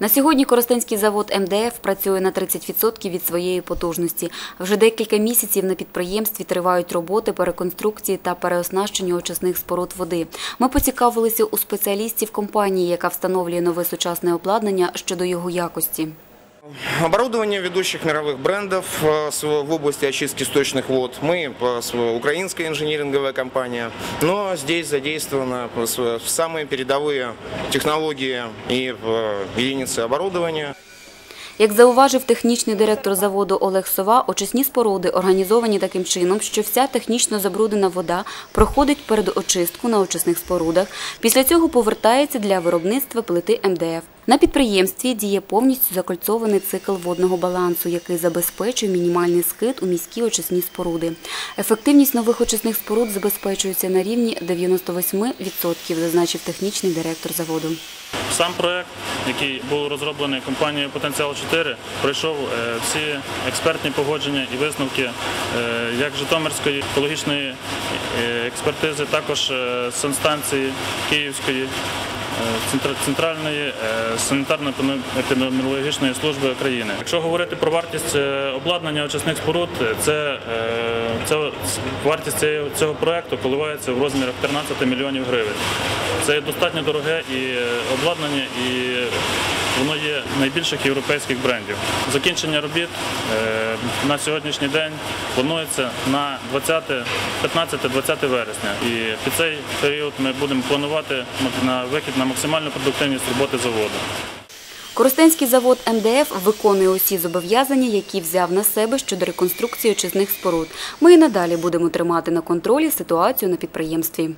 На сьогодні Коростенський завод МДФ працює на 30% від своєї потужності. Вже декілька місяців на підприємстві тривають роботи по реконструкції та переоснащенню очисних споруд води. Ми поцікавилися у спеціалістів компанії, яка встановлює нове сучасне обладнання щодо його якості. Оборудование ведущих мировых брендов э, с- в области очистки сточных вод. Мы э, с- украинская инжиниринговая компания, но здесь задействованы э, с- самые передовые технологии и э, единицы оборудования. Як зауважив технічний директор заводу Олег Сова, очисні споруди організовані таким чином, що вся технічно забруднена вода проходить передочистку на очисних спорудах. Після цього повертається для виробництва плити МДФ. На підприємстві діє повністю закольцований цикл водного балансу, який забезпечує мінімальний скид у міські очисні споруди. Ефективність нових очисних споруд забезпечується на рівні 98%, зазначив технічний директор заводу. Сам проект, який був розроблений компанією Потенціал 4, пройшов е, всі експертні погодження і висновки е, як Житомирської екологічної е, експертизи, також санстанції Київської. Центра- Центральної е, санітарно-епідеміологічної служби України. Якщо говорити про вартість е, обладнання очисних споруд, е, це, це вартість цього, цього проекту коливається в розмірах 13 мільйонів гривень. Це достатньо дороге і обладнання, і воно є найбільших європейських брендів. Закінчення робіт е, на сьогоднішній день планується на 15-20 вересня. І під цей період ми будемо планувати на вихід на максимальну продуктивність роботи заводу. Коростенський завод МДФ виконує усі зобов'язання, які взяв на себе щодо реконструкції очисних споруд. Ми і надалі будемо тримати на контролі ситуацію на підприємстві.